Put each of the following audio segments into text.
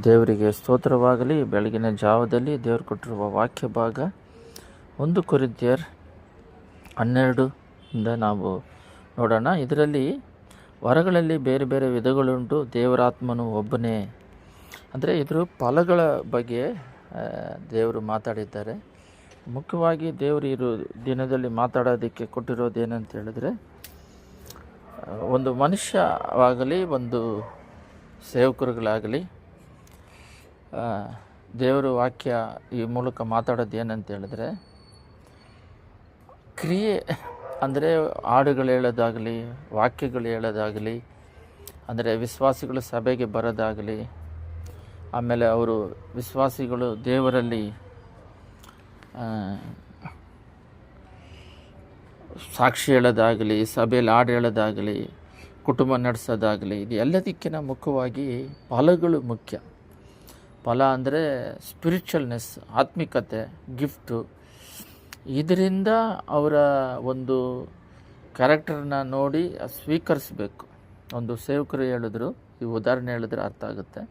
ದೇವರಿಗೆ ಸ್ತೋತ್ರವಾಗಲಿ, ಬೆಳಗಿನ ಜಾವದಲ್ಲಿ ದೇವರು ಕೊಟ್ಟಿರುವ ವಾಕ್ಯ ಭಾಗ ಒಂದು ಕುರಿತಿಯರ್ ಹನ್ನೆರಡು ಇಂದ ನಾವು ನೋಡೋಣ. ಇದರಲ್ಲಿ ವರಗಳಲ್ಲಿ ಬೇರೆ ಬೇರೆ ವಿಧಗಳುಂಟು. ದೇವರಾತ್ಮನು ಒಬ್ಬನೇ. ಅಂದರೆ ಇದರ ಫಲಗಳ ಬಗ್ಗೆ ದೇವರು ಮಾತಾಡಿದ್ದಾರೆ. ಮುಖ್ಯವಾಗಿ ದೇವರು ಇರೋ, ದಿನದಲ್ಲಿ ಮಾತಾಡೋದಕ್ಕೆ ಕೊಟ್ಟಿರೋದು ಏನಂತ ಹೇಳಿದ್ರೆ ಒಂದು ಮನುಷ್ಯವಾಗಲಿ, ಒಂದು ಸೇವಕರುಗಳಾಗಲಿ ದೇವರು ವಾಕ್ಯ ಈ ಮೂಲಕ ಮಾತಾಡೋದು ಏನಂತ ಹೇಳಿದ್ರೆ, ಕ್ರಿಯೆ ಅಂದರೆ ಹಾಡುಗಳು ಹೇಳೋದಾಗಲಿ, ವಾಕ್ಯಗಳು ಹೇಳೋದಾಗಲಿ, ಅಂದರೆ ವಿಶ್ವಾಸಿಗಳು ಸಭೆಗೆ ಬರೋದಾಗಲಿ, ಆಮೇಲೆ ಅವರು ವಿಶ್ವಾಸಿಗಳು ದೇವರಲ್ಲಿ ಸಾಕ್ಷಿ ಹೇಳೋದಾಗಲಿ, ಸಭೆಯಲ್ಲಿ ಹಾಡು ಹೇಳೋದಾಗಲಿ, ಕುಟುಂಬ ನಡೆಸೋದಾಗಲಿ, ಇದು ಎಲ್ಲದಕ್ಕಿಂತ ಮುಖ್ಯವಾಗಿ ಫಲಗಳು ಮುಖ್ಯ. ಫಲ ಅಂದರೆ ಸ್ಪಿರಿಚುವಲ್ನೆಸ್ ಆತ್ಮಿಕತೆ ಗಿಫ್ಟು ಇದರಿಂದ ಅವರ ಒಂದು ಕ್ಯಾರೆಕ್ಟರ್ನ ನೋಡಿ ಸ್ವೀಕರಿಸಬೇಕು. ಒಂದು ಸೇವಕರು ಹೇಳಿದ್ರು, ಈ ಉದಾಹರಣೆ ಹೇಳಿದ್ರೆ ಅರ್ಥ ಆಗುತ್ತೆ.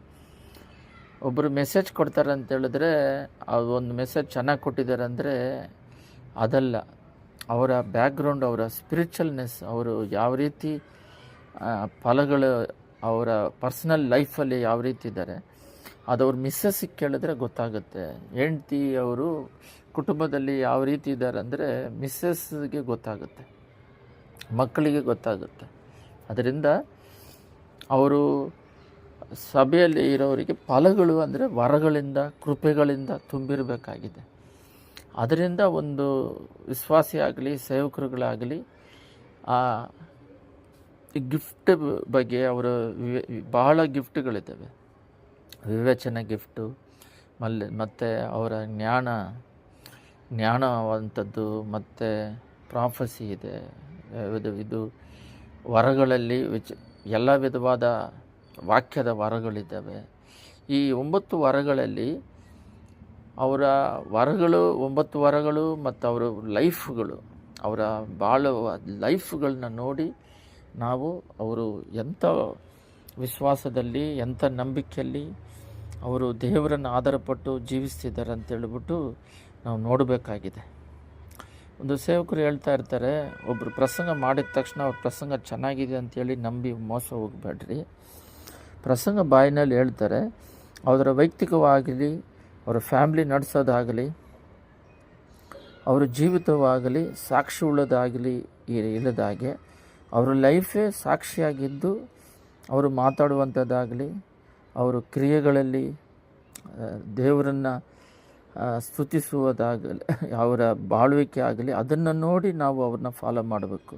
ಒಬ್ಬರು ಮೆಸೇಜ್ ಕೊಡ್ತಾರೆ ಅಂತ ಹೇಳಿದ್ರೆ ಒಂದು ಮೆಸೇಜ್ ಚೆನ್ನಾಗಿ ಕೊಟ್ಟಿದ್ದಾರೆ ಅಂದರೆ ಅದಲ್ಲ. ಅವರ ಬ್ಯಾಕ್ಗ್ರೌಂಡ್ ಅವರ ಸ್ಪಿರಿಚುವಲ್ನೆಸ್ ಅವರು ಯಾವ ರೀತಿ ಫಲಗಳು ಅವರ ಪರ್ಸನಲ್ ಲೈಫಲ್ಲಿ ಯಾವ ರೀತಿ ಇದ್ದಾರೆ. ಅದು ಅವ್ರ ಮಿಸ್ಸಸ್ಸಿಗೆ ಕೇಳಿದ್ರೆ ಗೊತ್ತಾಗುತ್ತೆ. ಹೆಂಡ್ತಿ ಅವರು ಕುಟುಂಬದಲ್ಲಿ ಯಾವ ರೀತಿ ಇದ್ದಾರೆ ಅಂದರೆ ಮಿಸ್ಸಸ್ಗೆ ಗೊತ್ತಾಗುತ್ತೆ. ಮಕ್ಕಳಿಗೆ ಗೊತ್ತಾಗುತ್ತೆ. ಅದರಿಂದ ಅವರು ಸಭೆಯಲ್ಲಿ ಇರೋರಿಗೆ ಫಲಗಳು ಅಂದರೆ ವರಗಳಿಂದ, ಕೃಪೆಗಳಿಂದ ತುಂಬಿರಬೇಕಾಗಿದೆ. ಅದರಿಂದ ಒಂದು ವಿಶ್ವಾಸಿ ಆಗಲಿ, ಸೇವಕರುಗಳಾಗಲಿ, ಆ ಗಿಫ್ಟ್ ಬಗ್ಗೆ ಅವರ ಬಹಳ ಗಿಫ್ಟ್ಗಳಿದ್ದಾವೆ ವಿವೇಚನೆ ಗಿಫ್ಟು, ಮಲ್ಲಿ, ಮತ್ತು ಅವರ ಜ್ಞಾನ ಜ್ಞಾನವಂಥದ್ದು ಮತ್ತು ಪ್ರಾಫಸಿ ಇದೆ. ಇದು ಇದು ವರಗಳಲ್ಲಿ ವಿಚ, ಎಲ್ಲ ವಿಧವಾದ ವಾಕ್ಯದ ವರಗಳಿದ್ದಾವೆ. ಈ ಒಂಬತ್ತು ವರಗಳಲ್ಲಿ ಅವರ ವರಗಳು, ಒಂಬತ್ತು ವರಗಳು ಮತ್ತು ಅವರ ಲೈಫ್ಗಳು, ಅವರ ಬಾಳುವ ಲೈಫ್ಗಳನ್ನ ನೋಡಿ ನಾವು ಅವರು ಎಂಥ ವಿಶ್ವಾಸದಲ್ಲಿ, ಎಂಥ ನಂಬಿಕೆಯಲ್ಲಿ ಅವರು ದೇವರನ್ನು ಆಧಾರಪಟ್ಟು ಜೀವಿಸ್ತಿದ್ದಾರೆ ಅಂತ ಹೇಳ್ಬಿಟ್ಟು ನಾವು ನೋಡಬೇಕಾಗಿದೆ. ಒಂದು ಸೇವಕರು ಹೇಳ್ತಾ ಇರ್ತಾರೆ ಒಬ್ಬರು ಪ್ರಸಂಗ ಮಾಡಿದ ತಕ್ಷಣ ಅವ್ರ ಪ್ರಸಂಗ ಚೆನ್ನಾಗಿದೆ ಅಂತೇಳಿ ನಂಬಿ ಮೋಸ ಹೋಗಬೇಡ್ರಿ. ಪ್ರಸಂಗ ಬಾಯಿನಲ್ಲಿ ಹೇಳ್ತಾರೆ, ಅವರ ವೈಯಕ್ತಿಕವಾಗಲಿ, ಅವರ ಫ್ಯಾಮ್ಲಿ ನಡೆಸೋದಾಗಲಿ, ಅವರ ಜೀವಿತವಾಗಲಿ, ಸಾಕ್ಷಿ ಉಳ್ಳೋದಾಗಲಿ ಇಲ್ಲದಾಗೆ, ಅವರ ಲೈಫೇ ಸಾಕ್ಷಿಯಾಗಿದ್ದು ಅವರು ಮಾತಾಡುವಂಥದ್ದಾಗಲಿ, ಅವರು ಕ್ರಿಯೆಗಳಲ್ಲಿ ದೇವರನ್ನು ಸ್ತುತಿಸುವುದಾಗಲಿ, ಅವರ ಬಾಳುವಿಕೆ ಆಗಲಿ, ಅದನ್ನು ನೋಡಿ ನಾವು ಅವ್ರನ್ನ ಫಾಲೋ ಮಾಡಬೇಕು.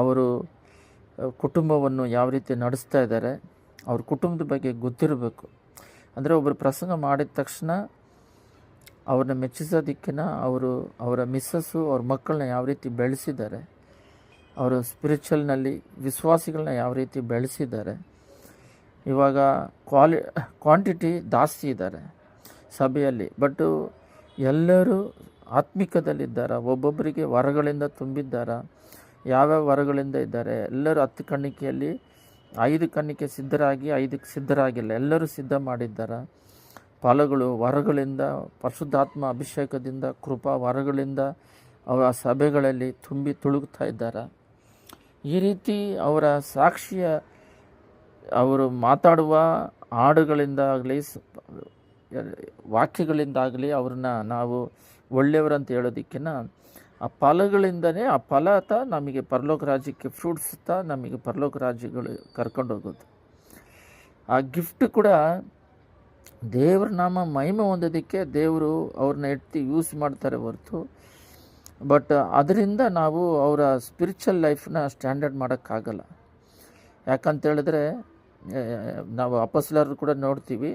ಅವರು ಕುಟುಂಬವನ್ನು ಯಾವ ರೀತಿ ನಡೆಸ್ತಾ ಇದ್ದಾರೆ, ಅವ್ರ ಕುಟುಂಬದ ಬಗ್ಗೆ ಗೊತ್ತಿರಬೇಕು. ಅಂದರೆ ಒಬ್ಬರು ಪ್ರಸಂಗ ಮಾಡಿದ ತಕ್ಷಣ ಅವ್ರನ್ನ ಮೆಚ್ಚಿಸೋದಕ್ಕಿಂತ ಅವರು, ಅವರ ಮಿಸ್ಸಸ್ಸು ಅವ್ರ ಮಕ್ಕಳನ್ನ ಯಾವ ರೀತಿ ಬೆಳೆಸಿದ್ದಾರೆ ಅವರು ಸ್ಪಿರಿಚುವಲ್ನಲ್ಲಿ ವಿಶ್ವಾಸಿಗಳನ್ನ ಯಾವ ರೀತಿ ಬೆಳೆಸಿದ್ದಾರೆ, ಇವಾಗ ಕ್ವಾಲಿ ಕ್ವಾಂಟಿಟಿ ಜಾಸ್ತಿ ಇದ್ದಾರೆ ಸಭೆಯಲ್ಲಿ. ಬಟ್ಟು ಎಲ್ಲರೂ ಆತ್ಮಿಕದಲ್ಲಿದ್ದಾರೆ? ಒಬ್ಬೊಬ್ಬರಿಗೆ ವರಗಳಿಂದ ತುಂಬಿದ್ದಾರೆ? ಯಾವ್ಯಾವ ವರಗಳಿಂದ ಇದ್ದಾರೆ? ಎಲ್ಲರೂ ಹತ್ತು ಕಣ್ಣಿಕೆಯಲ್ಲಿ ಐದು ಕಣ್ಣಿಕೆ ಸಿದ್ಧರಾಗಿ ಐದಕ್ಕೆ ಸಿದ್ಧರಾಗಿಲ್ಲ. ಎಲ್ಲರೂ ಸಿದ್ಧ ಮಾಡಿದ್ದಾರೆ? ಫಲಗಳು ವರಗಳಿಂದ, ಪರಿಶುದ್ಧಾತ್ಮ ಅಭಿಷೇಕದಿಂದ, ಕೃಪಾ ವರಗಳಿಂದ ಅವರ ಸಭೆಗಳಲ್ಲಿ ತುಂಬಿ ತುಳುಕ್ತಾ ಇದ್ದಾರೆ? ಈ ರೀತಿ ಅವರ ಸಾಕ್ಷಿಯ ಅವರು ಮಾತಾಡುವ ಹಾಡುಗಳಿಂದಾಗಲಿ ವಾಕ್ಯಗಳಿಂದಾಗಲಿ ಅವ್ರನ್ನ ನಾವು ಒಳ್ಳೆಯವರಂತ ಹೇಳೋದಕ್ಕಿಂತ ಆ ಫಲಗಳಿಂದನೇ ಆ ಫಲ ತ ನಮಗೆ ಪರಲೋಕ ರಾಜ್ಯಕ್ಕೆ ಫ್ರೂಟ್ಸ್ ತ ನಮಗೆ ಪರಲೋಕ ರಾಜ್ಯಗಳು ಕರ್ಕೊಂಡು ಹೋಗೋದು. ಆ ಗಿಫ್ಟ್ ಕೂಡ ದೇವ್ರ ನಾಮ ಮಹಿಮೆ ಹೊಂದೋದಕ್ಕೆ ದೇವರು ಅವ್ರನ್ನ ಎತ್ತಿ ಯೂಸ್ ಮಾಡ್ತಾರೆ ಹೊರತು ಬಟ್ ಅದರಿಂದ ನಾವು ಅವರ ಸ್ಪಿರಿಚುವಲ್ ಲೈಫ್ನ ಸ್ಟ್ಯಾಂಡರ್ಡ್ ಮಾಡೋಕ್ಕಾಗಲ್ಲ. ಯಾಕಂತೇಳಿದ್ರೆ ನಾವು ಅಪಸ್ಲರ್ ಕೂಡ ನೋಡ್ತೀವಿ.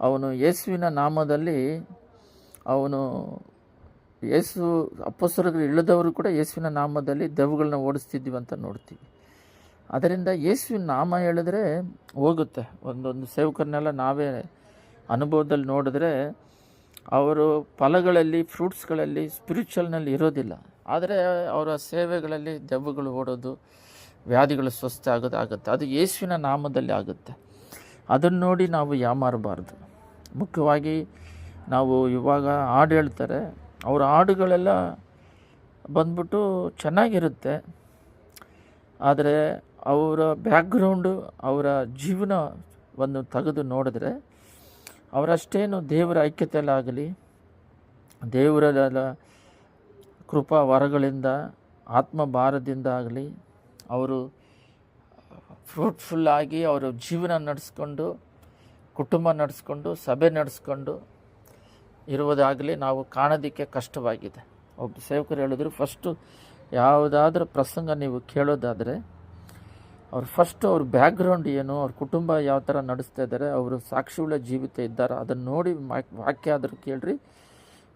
ಅವನು ಯೇಸುವಿನ ನಾಮದಲ್ಲಿ ಅವನು ಯೇಸು ಅಪಸ್ವರಗಳು ಇಳಿದವರು ಕೂಡ ಯೇಸುವಿನ ನಾಮದಲ್ಲಿ ದೆವ್ವಗಳನ್ನ ಓಡಿಸ್ತಿದ್ವಿ ಅಂತ ನೋಡ್ತೀವಿ. ಅದರಿಂದ ಯೇಸುವಿನ ನಾಮ ಹೇಳಿದ್ರೆ ಹೋಗುತ್ತೆ. ಒಂದೊಂದು ಸೇವಕರನ್ನೆಲ್ಲ ನಾವೇ ಅನುಭವದಲ್ಲಿ ನೋಡಿದ್ರೆ ಅವರು ಫಲಗಳಲ್ಲಿ, ಫ್ರೂಟ್ಸ್ಗಳಲ್ಲಿ, ಸ್ಪಿರಿಚುವಲ್ನಲ್ಲಿ ಇರೋದಿಲ್ಲ. ಆದರೆ ಅವರ ಸೇವೆಗಳಲ್ಲಿ ದೆವ್ವಗಳು ಓಡೋದು, ವ್ಯಾಧಿಗಳು ಸ್ವಸ್ಥ ಆಗೋದು ಆಗುತ್ತೆ. ಅದು ಯೇಸುವಿನ ನಾಮದಲ್ಲಿ ಆಗುತ್ತೆ. ಅದನ್ನು ನೋಡಿ ನಾವು ಯಾಮಾರಬಾರ್ದು. ಮುಖ್ಯವಾಗಿ ನಾವು ಇವಾಗ ಹಾಡು ಹೇಳ್ತಾರೆ, ಅವರ ಹಾಡುಗಳೆಲ್ಲ ಬಂದ್ಬಿಟ್ಟು ಚೆನ್ನಾಗಿರುತ್ತೆ. ಆದರೆ ಅವರ ಬ್ಯಾಕ್ಗ್ರೌಂಡು ಅವರ ಜೀವನವನ್ನು ತೆಗೆದು ನೋಡಿದ್ರೆ ಅವರಷ್ಟೇನು ದೇವರ ಐಕ್ಯತೆಯಲ್ಲಾಗಲಿ ದೇವರ ಕೃಪಾ ವರಗಳಿಂದ ಆತ್ಮ ಭಾರದಿಂದ ಆಗಲಿ, ಅವರು ಫ್ರೂಟ್ಫುಲ್ಲಾಗಿ ಅವರು ಜೀವನ ನಡೆಸ್ಕೊಂಡು, ಕುಟುಂಬ ನಡೆಸ್ಕೊಂಡು, ಸಭೆ ನಡೆಸ್ಕೊಂಡು ಇರುವುದಾಗಲಿ ನಾವು ಕಾಣೋದಕ್ಕೆ ಕಷ್ಟವಾಗಿದೆ. ಒಬ್ಬ ಸೇವಕರು ಹೇಳಿದ್ರು ಫಸ್ಟು ಯಾವುದಾದ್ರೂ ಪ್ರಸಂಗ ನೀವು ಕೇಳೋದಾದರೆ ಅವ್ರು ಫಸ್ಟ್ ಅವ್ರ ಬ್ಯಾಕ್ಗ್ರೌಂಡ್ ಏನು, ಅವ್ರ ಕುಟುಂಬ ಯಾವ ಥರ ನಡೆಸ್ತಾ ಇದ್ದಾರೆ, ಅವರು ಸಾಕ್ಷಿಗಳ ಜೀವಿತ ಇದ್ದಾರೆ, ಅದನ್ನು ನೋಡಿ ವಾಕ್- ವಾಕ್ಯ ಆದರೂ ಕೇಳ್ರಿ,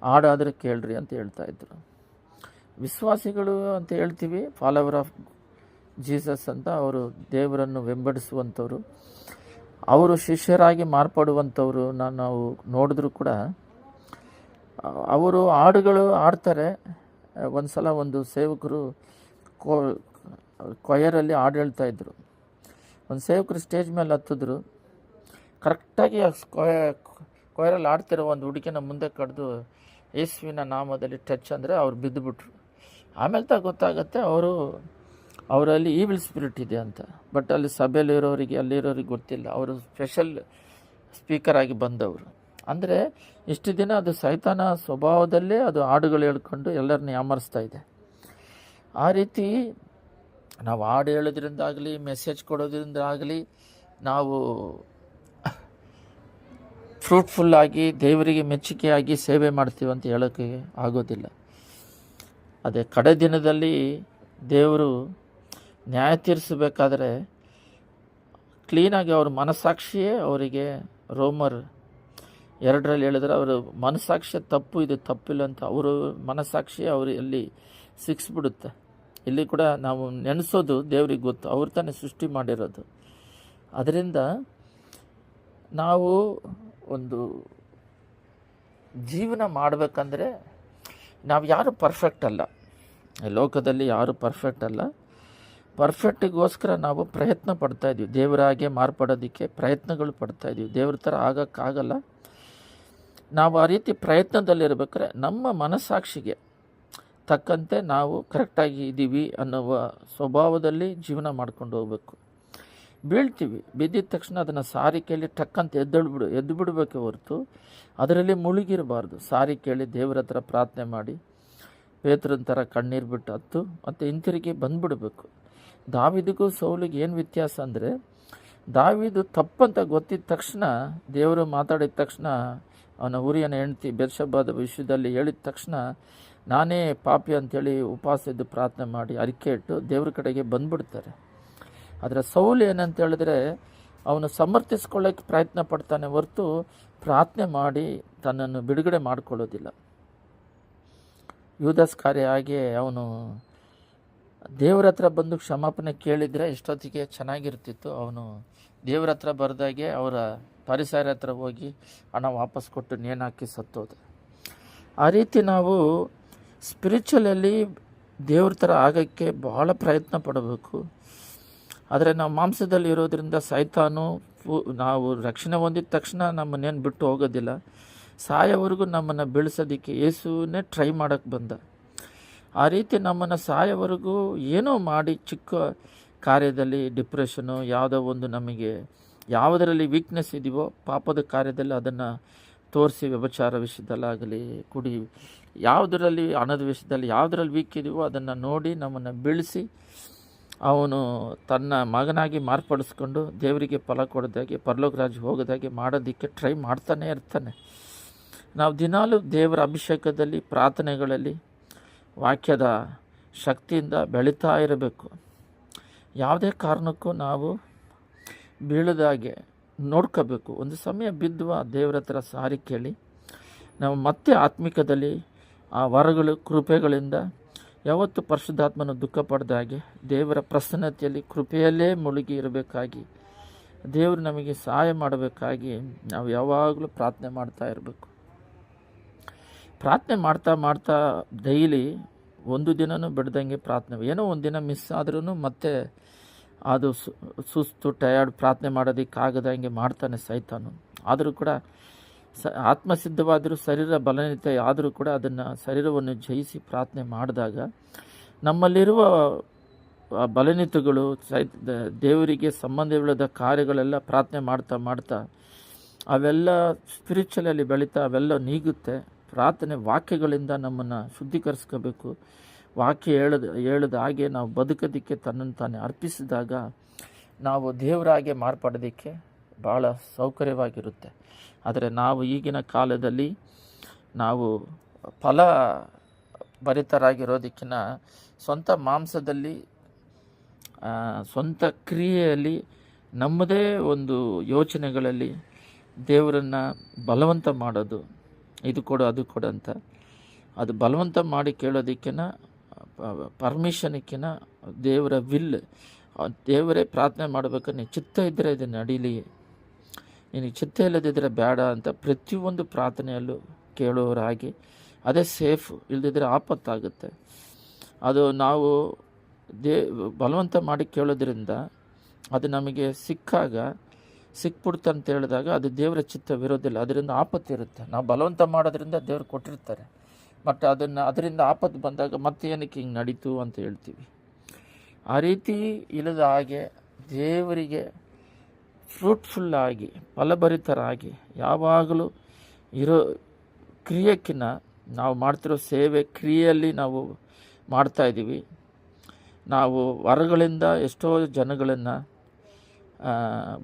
ಹಾಡಾದರೂ ಕೇಳ್ರಿ ಅಂತ ಹೇಳ್ತಾ ಇದ್ರು. ವಿಶ್ವಾಸಿಗಳು ಅಂತ ಹೇಳ್ತೀವಿ ಫಾಲೋವರ್ ಆಫ್ ಜೀಸಸ್ ಅಂತ ಅವರು ದೇವರನ್ನು ಬೆಂಬಡಿಸುವಂಥವ್ರು ಅವರು ಶಿಷ್ಯರಾಗಿ ಮಾರ್ಪಡುವಂಥವ್ರು ನಾವು ನೋಡಿದ್ರು ಕೂಡ, ಅವರು ಹಾಡುಗಳು ಆಡ್ತಾರೆ ಒಂದು ಸಲ ಒಂದು ಸೇವಕರು ಕೋ ಕೊಯರಲ್ಲಿ ಹಾಡು ಹೇಳ್ತಾ ಇದ್ರು. ಒಂದು ಸೇವಕರು ಸ್ಟೇಜ್ ಮೇಲೆ ಹತ್ತಿದ್ರು. ಕರೆಕ್ಟಾಗಿ ಆ ಕೊಯ ಕೊಯರಲ್ಲಿ ಆಡ್ತಿರೋ ಒಂದು ಹುಡುಗಿನ ಮುಂದೆ ಕಡಿದು ಯೇಸುವಿನ ನಾಮದಲ್ಲಿ ಟಚ್ ಅಂದರೆ ಅವ್ರು ಬಿದ್ದುಬಿಟ್ರು. ಆಮೇಲೆ ತ ಗೊತ್ತಾಗತ್ತೆ ಅವರು, ಅವರಲ್ಲಿ ಈವಿಲ್ ಸ್ಪಿರಿಟ್ ಇದೆ ಅಂತ. ಬಟ್ ಅಲ್ಲಿ ಸಭೆಯಲ್ಲಿರೋರಿಗೆ, ಅಲ್ಲಿರೋರಿಗೆ ಗೊತ್ತಿಲ್ಲ. ಅವರು ಸ್ಪೆಷಲ್ ಸ್ಪೀಕರ್ ಆಗಿ ಬಂದವರು. ಅಂದರೆ ಇಷ್ಟು ದಿನ ಅದು ಸೈತಾನ ಸ್ವಭಾವದಲ್ಲೇ ಅದು ಹಾಡುಗಳು ಹೇಳ್ಕೊಂಡು ಎಲ್ಲರನ್ನ ಯಾಮರಿಸ್ತಾ ಇದೆ. ಆ ರೀತಿ ನಾವು ಹಾಡು ಹೇಳೋದ್ರಿಂದಾಗಲಿ ಮೆಸೇಜ್ ಕೊಡೋದ್ರಿಂದ ಆಗಲಿ ನಾವು ಫ್ರೂಟ್ಫುಲ್ಲಾಗಿ ದೇವರಿಗೆ ಮೆಚ್ಚುಗೆಯಾಗಿ ಸೇವೆ ಮಾಡ್ತೀವಿ ಅಂತ ಹೇಳೋಕ್ಕೆ ಆಗೋದಿಲ್ಲ. ಅದೇ ಕಡೆ ದಿನದಲ್ಲಿ ದೇವರು ನ್ಯಾಯ ತೀರಿಸಬೇಕಾದ್ರೆ ಕ್ಲೀನಾಗಿ ಅವ್ರ ಮನಸ್ಸಾಕ್ಷಿಯೇ ಅವರಿಗೆ ರೋಮರ್ ಎರಡರಲ್ಲಿ ಹೇಳಿದ್ರೆ ಅವರು ಮನಸ್ಸಾಕ್ಷಿ ತಪ್ಪು, ಇದು ತಪ್ಪಿಲ್ಲ ಅಂತ ಅವರು ಮನಸ್ಸಾಕ್ಷಿ ಅವರು ಎಲ್ಲಿ ಸಿಕ್ಸ್ಬಿಡುತ್ತೆ. ಇಲ್ಲಿ ಕೂಡ ನಾವು ನೆನೆಸೋದು ದೇವ್ರಿಗೆ ಗೊತ್ತು. ಅವ್ರು ತಾನೇ ಸೃಷ್ಟಿ ಮಾಡಿರೋದು. ಅದರಿಂದ ನಾವು ಒಂದು ಜೀವನ ಮಾಡಬೇಕಂದ್ರೆ ನಾವು ಯಾರು ಪರ್ಫೆಕ್ಟ್ ಅಲ್ಲ. ಲೋಕದಲ್ಲಿ ಯಾರು ಪರ್ಫೆಕ್ಟ್ ಅಲ್ಲ. ಪರ್ಫೆಕ್ಟಿಗೋಸ್ಕರ ನಾವು ಪ್ರಯತ್ನ ಪಡ್ತಾ ಇದೀವಿ. ದೇವರಾಗೆ ಮಾರ್ಪಡೋದಕ್ಕೆ ಪ್ರಯತ್ನಗಳು ಪಡ್ತಾ ಇದೀವಿ. ದೇವ್ರ ಥರ ಆಗೋಕ್ಕಾಗಲ್ಲ. ನಾವು ಆ ರೀತಿ ಪ್ರಯತ್ನದಲ್ಲಿರ್ಬೇಕಾದ್ರೆ ನಮ್ಮ ಮನಸ್ಸಾಕ್ಷಿಗೆ ತಕ್ಕಂತೆ ನಾವು ಕರೆಕ್ಟಾಗಿ ಇದ್ದೀವಿ ಅನ್ನುವ ಸ್ವಭಾವದಲ್ಲಿ ಜೀವನ ಮಾಡ್ಕೊಂಡು ಹೋಗ್ಬೇಕು. ಬೀಳ್ತೀವಿ. ಬಿದ್ದಿದ ತಕ್ಷಣ ಅದನ್ನು ಸಾರಿ ಕೇಳಿ ಟಕ್ಕಂತ ಎದ್ದೇಳ್ಬಿಡು ಎದ್ದು ಬಿಡಬೇಕೆ ಹೊರತು ಅದರಲ್ಲಿ ಮುಳುಗಿರಬಾರ್ದು. ಸಾರಿ ಕೇಳಿ ದೇವರ ಹತ್ರ ಪ್ರಾರ್ಥನೆ ಮಾಡಿ, ಪೇತ್ರನ ಥರ ಕಣ್ಣೀರು ಬಿಟ್ಟು ಹತ್ತು, ಮತ್ತು ಹಿಂತಿರುಗಿ ಬಂದುಬಿಡಬೇಕು. ದಾವಿದಿಗೂ ಸೌಲಿಗೆ ಏನು ವ್ಯತ್ಯಾಸ ಅಂದರೆ, ದಾವಿದು ತಪ್ಪಂತ ಗೊತ್ತಿದ ತಕ್ಷಣ, ದೇವರು ಮಾತಾಡಿದ ತಕ್ಷಣ, ಅವನ ಉರಿಯನ್ನು ಹೆಂಡ್ತಿ ಬೆರ್ಸಬಾದ ವಿಷಯದಲ್ಲಿ ಹೇಳಿದ ತಕ್ಷಣ ನಾನೇ ಪಾಪಿ ಅಂಥೇಳಿ ಉಪವಾಸ ಇದ್ದು ಪ್ರಾರ್ಥನೆ ಮಾಡಿ ಅರಿಕೆ ಇಟ್ಟು ದೇವ್ರ ಕಡೆಗೆ ಬಂದ್ಬಿಡ್ತಾರೆ. ಆದರೆ ಸೌಲ್ ಏನಂತ ಹೇಳಿದ್ರೆ ಅವನು ಸಮರ್ಥಿಸ್ಕೊಳ್ಳೋಕ್ಕೆ ಪ್ರಯತ್ನ ಪಡ್ತಾನೆ ಹೊರತು ಪ್ರಾರ್ಥನೆ ಮಾಡಿ ತನ್ನನ್ನು ಬಿಡುಗಡೆ ಮಾಡಿಕೊಳ್ಳೋದಿಲ್ಲ. ಯೂದಸ್ ಕಾರ್ಯ ಹಾಗೆ ಅವನು ದೇವ್ರ ಹತ್ರ ಬಂದು ಕ್ಷಮಾಪಣೆ ಕೇಳಿದರೆ ಎಷ್ಟೊತ್ತಿಗೆ ಚೆನ್ನಾಗಿರ್ತಿತ್ತು. ಅವನು ದೇವ್ರ ಹತ್ರ ಬರೆದಾಗೆ ಅವರ ಪರಿಸರ ಹತ್ರ ಹೋಗಿ ಹಣ ವಾಪಸ್ ಕೊಟ್ಟು ನೇಣು ಹಾಕಿ ಸತ್ತೋದು. ಆ ರೀತಿ ನಾವು ಸ್ಪಿರಿಚುವಲಲ್ಲಿ ದೇವ್ರ ಥರ ಆಗೋಕ್ಕೆ ಬಹಳ ಪ್ರಯತ್ನ ಪಡಬೇಕು. ಆದರೆ ನಾವು ಮಾಂಸದಲ್ಲಿ ಇರೋದ್ರಿಂದ ಸೈತಾನು ನಾವು ರಕ್ಷಣೆ ಹೊಂದಿದ ತಕ್ಷಣ ನಮ್ಮನ್ನೇನು ಬಿಟ್ಟು ಹೋಗೋದಿಲ್ಲ. ಸಾಯವರೆಗೂ ನಮ್ಮನ್ನು ಬೆಳೆಸೋದಕ್ಕೆ ಯೇಸುವನ್ನೇ ಟ್ರೈ ಮಾಡೋಕ್ಕೆ ಬಂದ. ಆ ರೀತಿ ನಮ್ಮನ್ನು ಸಾಯವರೆಗೂ ಏನೋ ಮಾಡಿ ಚಿಕ್ಕ ಕಾರ್ಯದಲ್ಲಿ ಡಿಪ್ರೆಷನು ಯಾವುದೋ ಒಂದು ನಮಗೆ ಯಾವುದರಲ್ಲಿ ವೀಕ್ನೆಸ್ ಇದೆಯೋ ಪಾಪದ ಕಾರ್ಯದಲ್ಲಿ ಅದನ್ನು ತೋರಿಸಿ ವ್ಯಭಚಾರ ವಿಷಯದಲ್ಲಾಗಲಿ ಕುಡಿ ಯಾವುದರಲ್ಲಿ ಹಣದ ವಿಷಯದಲ್ಲಿ ಯಾವುದರಲ್ಲಿ ವೀಕ್ ಇದೆಯೋ ಅದನ್ನು ನೋಡಿ ನಮ್ಮನ್ನು ಬೆಳೆಸಿ ಅವನು ತನ್ನ ಮಗನಾಗಿ ಮಾರ್ಪಡಿಸ್ಕೊಂಡು ದೇವರಿಗೆ ಫಲ ಕೊಡೋದಾಗಿ ಪರಲೋಕ ರಾಜ್ ಹೋಗೋದಾಗಿ ಮಾಡೋದಕ್ಕೆ ಟ್ರೈ ಮಾಡ್ತಾನೆ ಇರ್ತಾನೆ. ನಾವು ದಿನಾಲೂ ದೇವರ ಅಭಿಷೇಕದಲ್ಲಿ, ಪ್ರಾರ್ಥನೆಗಳಲ್ಲಿ, ವಾಕ್ಯದ ಶಕ್ತಿಯಿಂದ ಬೆಳೀತಾ ಇರಬೇಕು. ಯಾವುದೇ ಕಾರಣಕ್ಕೂ ನಾವು ಬೀಳದಾಗೆ ನೋಡ್ಕೋಬೇಕು. ಒಂದು ಸಮಯ ಬಿದ್ದುವ ದೇವರ ಹತ್ರ ಸಾರಿ ಕೇಳಿ, ನಾವು ಮತ್ತೆ ಆತ್ಮಿಕದಲ್ಲಿ ಆ ವರಗಳು, ಕೃಪೆಗಳಿಂದ ಯಾವತ್ತು ಪರಿಶುದ್ಧಾತ್ಮನ ದುಃಖ ಪಡೆದ ಹಾಗೆ ದೇವರ ಪ್ರಸನ್ನತೆಯಲ್ಲಿ ಕೃಪೆಯಲ್ಲೇ ಮುಳುಗಿ ಇರಬೇಕಾಗಿ, ದೇವರು ನಮಗೆ ಸಹಾಯ ಮಾಡಬೇಕಾಗಿ ನಾವು ಯಾವಾಗಲೂ ಪ್ರಾರ್ಥನೆ ಮಾಡ್ತಾ ಇರಬೇಕು. ಪ್ರಾರ್ಥನೆ ಮಾಡ್ತಾ ಮಾಡ್ತಾ ಡೈಲಿ ಒಂದು ದಿನವೂ ಬಿಡ್ದಂಗೆ ಪ್ರಾರ್ಥನೆ. ಏನೋ ಒಂದು ದಿನ ಮಿಸ್ ಆದ್ರೂ ಮತ್ತೆ ಅದು ಸುಸ್ತು, ಟಯರ್ಡ್ ಪ್ರಾರ್ಥನೆ ಮಾಡೋದಕ್ಕಾಗದಂಗೆ ಮಾಡ್ತಾನೆ ಸೈತಾನು. ಆದರೂ ಕೂಡ ಸ, ಆತ್ಮಸಿದ್ಧವಾದರೂ ಶರೀರ ಬಲನಿತೆ ಆದರೂ ಕೂಡ ಅದನ್ನು ಶರೀರವನ್ನು ಜಯಿಸಿ ಪ್ರಾರ್ಥನೆ ಮಾಡಿದಾಗ ನಮ್ಮಲ್ಲಿರುವ ಬಲನಿತಗಳು ದೇವರಿಗೆ ಸಂಬಂಧವಿಲ್ಲದ ಕಾರ್ಯಗಳೆಲ್ಲ ಪ್ರಾರ್ಥನೆ ಮಾಡ್ತಾ ಮಾಡ್ತಾ ಅವೆಲ್ಲ ಸ್ಪಿರಿಚುವಲಲ್ಲಿ ಬೆಳೀತಾ ಅವೆಲ್ಲ ನೀಗುತ್ತೆ. ಪ್ರಾರ್ಥನೆ ವಾಕ್ಯಗಳಿಂದ ನಮ್ಮನ್ನು ಶುದ್ಧೀಕರಿಸ್ಕೋಬೇಕು. ವಾಕ್ಯ ಹೇಳದ ಹೇಳದ ಹಾಗೆ ನಾವು ಬದುಕೋದಕ್ಕೆ ತನ್ನನ್ನು ತಾನೇ ಅರ್ಪಿಸಿದಾಗ ನಾವು ದೇವರಾಗೆ ಮಾರ್ಪಡೋದಕ್ಕೆ ಭಾಳ ಸೌಕರ್ಯವಾಗಿರುತ್ತೆ. ಆದರೆ ನಾವು ಈಗಿನ ಕಾಲದಲ್ಲಿ ನಾವು ಫಲ ಭರಿತರಾಗಿರೋದಕ್ಕಿಂತ ಸ್ವಂತ ಮಾಂಸದಲ್ಲಿ ಸ್ವಂತ ಕ್ರಿಯೆಯಲ್ಲಿ ನಮ್ಮದೇ ಒಂದು ಯೋಚನೆಗಳಲ್ಲಿ ದೇವರನ್ನು ಬಲವಂತ ಮಾಡೋದು, ಇದು ಕೊಡು, ಅದು ಕೊಡು ಅಂತ. ಅದು ಬಲವಂತ ಮಾಡಿ ಕೇಳೋದಕ್ಕಿಂತ ಪರ್ಮಿಷನ್ಕಿನ್ನ ದೇವರ ವಿಲ್ ದೇವರೇ ಪ್ರಾರ್ಥನೆ ಮಾಡಬೇಕು ಚಿತ್ತ ಇದ್ದರೆ ಇದು ನಡೀಲಿ. ನಿನಗೆ ಚಿತ್ತ ಇಲ್ಲದಿದ್ದರೆ ಬೇಡ ಅಂತ ಪ್ರತಿಯೊಂದು ಪ್ರಾರ್ಥನೆಯಲ್ಲೂ ಕೇಳುವವರಾಗಿ ಅದೇ ಸೇಫ್ ಇಲ್ಲದಿದ್ದರೆ ಆಪತ್ತಾಗುತ್ತೆ. ಅದು ನಾವು ದೇ, ಬಲವಂತ ಮಾಡಿ ಕೇಳೋದ್ರಿಂದ ಅದು ನಮಗೆ ಸಿಕ್ಕಾಗ ಸಿಕ್ಬಿಡ್ತು ಅಂತ ಹೇಳಿದಾಗ ಅದು ದೇವರ ಚಿತ್ತ ವಿರೋಧಿಲ್ಲ, ಅದರಿಂದ ಆಪತ್ತಿರುತ್ತೆ. ನಾವು ಬಲವಂತ ಮಾಡೋದ್ರಿಂದ ದೇವರು ಕೊಟ್ಟಿರ್ತಾರೆ. ಬಟ್ ಅದನ್ನು, ಅದರಿಂದ ಆಪತ್ತು ಬಂದಾಗ ಮತ್ತೆ ಏನಕ್ಕೆ ಹಿಂಗೆ ನಡೀತು ಅಂತ ಹೇಳ್ತೀವಿ. ಆ ರೀತಿ ಇಲ್ಲದ ಹಾಗೆ ದೇವರಿಗೆ ಫ್ರೂಟ್ಫುಲ್ಲಾಗಿ, ಫಲಭರಿತರಾಗಿ ಯಾವಾಗಲೂ ಇರೋ ಕ್ರಿಯೆಕ್ಕಿನ್ನ ನಾವು ಮಾಡ್ತಿರೋ ಸೇವೆ ಕ್ರಿಯೆಯಲ್ಲಿ ನಾವು ಮಾಡ್ತಾ ಇದ್ದೀವಿ. ನಾವು ವರಗಳಿಂದ ಎಷ್ಟೋ ಜನಗಳನ್ನು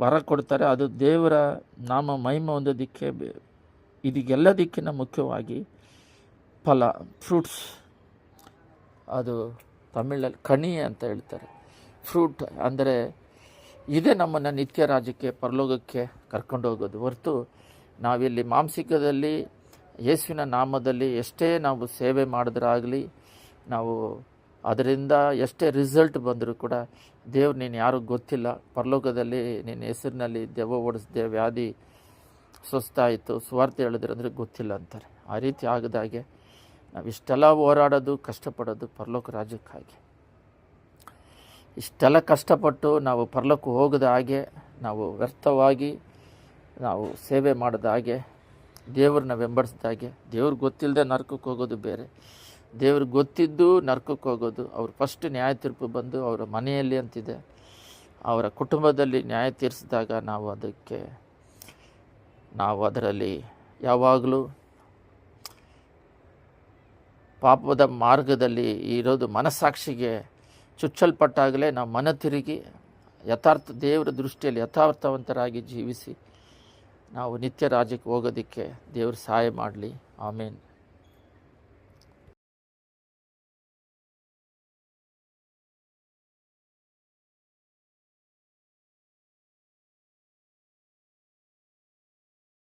ವರ ಕೊಡ್ತಾರೆ. ಅದು ದೇವರ ನಾಮ ಮಹಿಮ ಹೊಂದೋದಕ್ಕೆ ಇದಕ್ಕೆಲ್ಲದಕ್ಕಿಂತ ಮುಖ್ಯವಾಗಿ ಫಲ, ಫ್ರೂಟ್ಸ್. ಅದು ತಮಿಳಲ್ಲಿ ಕಣಿ ಅಂತ ಹೇಳ್ತಾರೆ. ಫ್ರೂಟ್ ಅಂದರೆ ಇದೇ ನಮ್ಮನ್ನು ನಿತ್ಯ ರಾಜ್ಯಕ್ಕೆ, ಪರಲೋಕಕ್ಕೆ ಕರ್ಕೊಂಡು ಹೋಗೋದು. ಹೊರತು ನಾವಿಲ್ಲಿ ಮಾಂಸಿಕದಲ್ಲಿ, ಯೇಸುವಿನ ನಾಮದಲ್ಲಿ ಎಷ್ಟೇ ನಾವು ಸೇವೆ ಮಾಡಿದ್ರಾಗಲಿ, ನಾವು ಅದರಿಂದ ಎಷ್ಟೇ ರಿಸಲ್ಟ್ ಬಂದರೂ ಕೂಡ ದೇವ್ರು ನೀನು ಯಾರೂ ಗೊತ್ತಿಲ್ಲ. ಪರಲೋಕದಲ್ಲಿ ನಿನ್ನ ಹೆಸರಿನಲ್ಲಿ ದೆವ್ವ ಓಡಿಸ್ದೆ, ವ್ಯಾಧಿ ಸ್ವಸ್ಥಾಯಿತು ಸ್ವಾರ್ಥ ಹೇಳಿದ್ರೆ ಅಂದರೆ ಗೊತ್ತಿಲ್ಲ ಅಂತಾರೆ. ಆ ರೀತಿ ಆಗದಾಗೆ ನಾವು ಇಷ್ಟೆಲ್ಲ ಹೋರಾಡೋದು, ಕಷ್ಟಪಡೋದು ಪರಲೋಕ ರಾಜ್ಯಕ್ಕಾಗಿ. ಇಷ್ಟೆಲ್ಲ ಕಷ್ಟಪಟ್ಟು ನಾವು ಪರ್ಲಕ್ಕೂ ಹೋಗದ ಹಾಗೆ, ನಾವು ವ್ಯರ್ಥವಾಗಿ ನಾವು ಸೇವೆ ಮಾಡಿದ ಹಾಗೆ, ದೇವ್ರನ್ನ ಬೆಂಬಡಿಸಿದ ಹಾಗೆ, ದೇವ್ರಿಗೆ ಗೊತ್ತಿಲ್ಲದೆ ನರ್ಕಕ್ಕೆ ಹೋಗೋದು ಬೇರೆ. ದೇವ್ರಿಗೆ ಗೊತ್ತಿದ್ದು ನರ್ಕಕ್ಕೆ ಹೋಗೋದು. ಅವ್ರು ಫಸ್ಟ್ ನ್ಯಾಯ ತೀರ್ಪು ಬಂದು ಅವರ ಮನೆಯಲ್ಲಿ ಅಂತಿದೆ. ಅವರ ಕುಟುಂಬದಲ್ಲಿ ನ್ಯಾಯ ತೀರಿಸಿದಾಗ ನಾವು ಅದಕ್ಕೆ, ನಾವು ಅದರಲ್ಲಿ ಯಾವಾಗಲೂ ಪಾಪದ ಮಾರ್ಗದಲ್ಲಿ ಇರೋದು ಮನಸ್ಸಾಕ್ಷಿಗೆ ಚುಚ್ಚಲ್ಪಟ್ಟಾಗಲೇ ನಾವು ಮನ ತಿರುಗಿ ಯಥಾರ್ಥ ದೇವರ ದೃಷ್ಟಿಯಲ್ಲಿ ಯಥಾರ್ಥವಂತರಾಗಿ ಜೀವಿಸಿ ನಾವು ನಿತ್ಯ ರಾಜ್ಯಕ್ಕೆ ಹೋಗೋದಕ್ಕೆ ದೇವರು ಸಹಾಯ ಮಾಡಲಿ. ಆಮೇನ್.